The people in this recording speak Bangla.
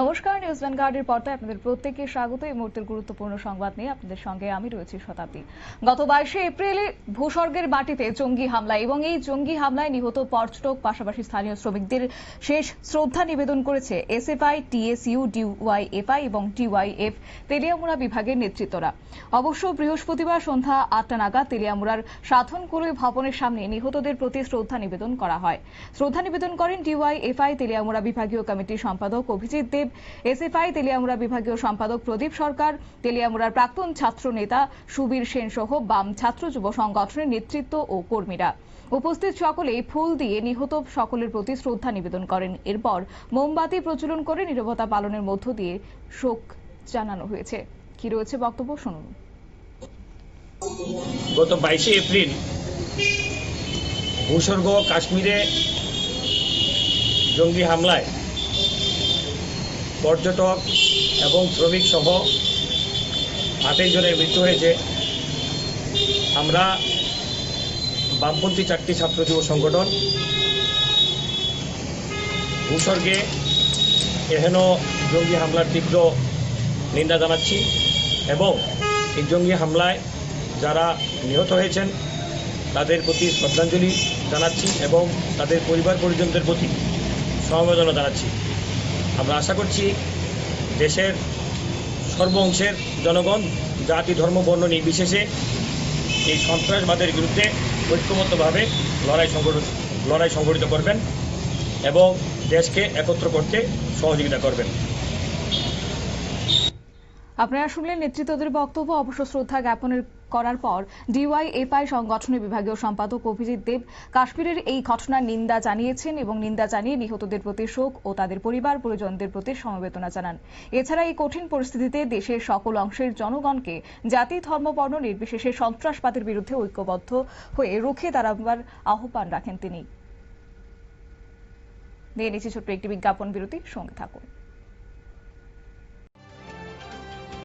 নমস্কার নিউজ ভ্যানগার্ডের পর্দায় আপনাদের প্রত্যেককে স্বাগত। এই মুহূর্তের গুরুত্বপূর্ণ সংবাদ নিয়ে আপনাদের সঙ্গে আমি রয়েছি শতাব্দী। গত বাইশে এপ্রিলে ভূস্বর্গের মাটিতে জঙ্গি হামলা এবং এই জঙ্গি হামলায় নিহত পর্যটক, পাশাপাশি স্থানীয় শ্রমিকদের শেষ শ্রদ্ধা নিবেদন করেছে এসএফআই, টিএসইউ, ডিওয়াইএফআই এবং ডিওয়াইএফ তেলিয়ামুড়া বিভাগের নেতৃত্বরা। অবশ্য বৃহস্পতিবার সন্ধ্যা আটটা নাগাদ তেলিয়ামুড়ার সাধনকুলি ভবনের সামনে নিহতদের প্রতি শ্রদ্ধা নিবেদন করা হয়। শ্রদ্ধা নিবেদন করেন ডিওয়াইএফআই তেলিয়ামুড়া বিভাগীয় কমিটির সম্পাদক অভিজিৎ দেব এসএফআই, তেলিয়ামুড়া বিভাগীয় সম্পাদক প্রদীপ সরকার, তেলিয়ামুড়ার প্রাক্তন ছাত্র নেতা সুবীর সেন সহ বাম ছাত্র যুব সংগঠনের নেতৃত্ব ও কর্মীরা। উপস্থিত সকলেই ফুল দিয়ে নিহত সকলের প্রতি শ্রদ্ধা নিবেদন করেন। এরপর মোমবাতি প্রজ্বলন করে নিরবতা পালনের মধ্য দিয়ে শোক জানানো হয়েছে। কি রয়েছে বক্তব্য? শুনুন। গত বাইশে এপ্রিল ভূস্বর্গ কাশ্মীরে জঙ্গি হামলায় পর্যটক এবং শ্রমিক সহ আঠাশ জনের মৃত্যু হয়েছে। আমরা বামপন্থী চারটি ছাত্র যুব সংগঠন, ভূস্বর্গে এহেন জঙ্গি হামলার তীব্র নিন্দা জানাচ্ছি এবং এই জঙ্গি হামলায় যারা নিহত হয়েছেন, তাদের প্রতি শ্রদ্ধাঞ্জলি জানাচ্ছি এবং তাদের পরিবার পরিজনদের প্রতি সমবেদনা জানাচ্ছি। আমরা আশা করছি দেশের সর্ব অংশের জনগণ, জাতি, ধর্ম, বর্ণ নির্বিশেষে এই সন্ত্রাসবাদের বিরুদ্ধে ঐক্যমত্যভাবে লড়াই সংগঠিত লড়াই সংগঠিত করবেন এবং দেশকে একত্র করতে সহযোগিতা করবেন। আপনারা শুনলেন নেতৃত্বদের বক্তব্য অবশ্য শ্রদ্ধা জ্ঞাপনের করার পর ডিওয়াইএফআই সংগঠনের বিভাগীয় সম্পাদক অভিজিৎ দেব কাশ্মীরের এই ঘটনার নিন্দা জানিয়েছেন এবং নিন্দা জানিয়ে নিহতদের প্রতি শোক ও তাদের পরিবার পরিজনদের প্রতি সমবেদনা জানান। এছাড়া এই কঠিন পরিস্থিতিতে দেশের সকল অংশের জনগণকে জাতি, ধর্ম, বর্ণ নির্বিশেষে সন্ত্রাসবাদের বিরুদ্ধে ঐক্যবদ্ধ হয়ে রুখে দাঁড়াবার আহ্বান রাখেন তিনি। নিয়ে নিচ্ছি ছোট্ট একটি বিজ্ঞাপন বিরতি সঙ্গে থাকুন।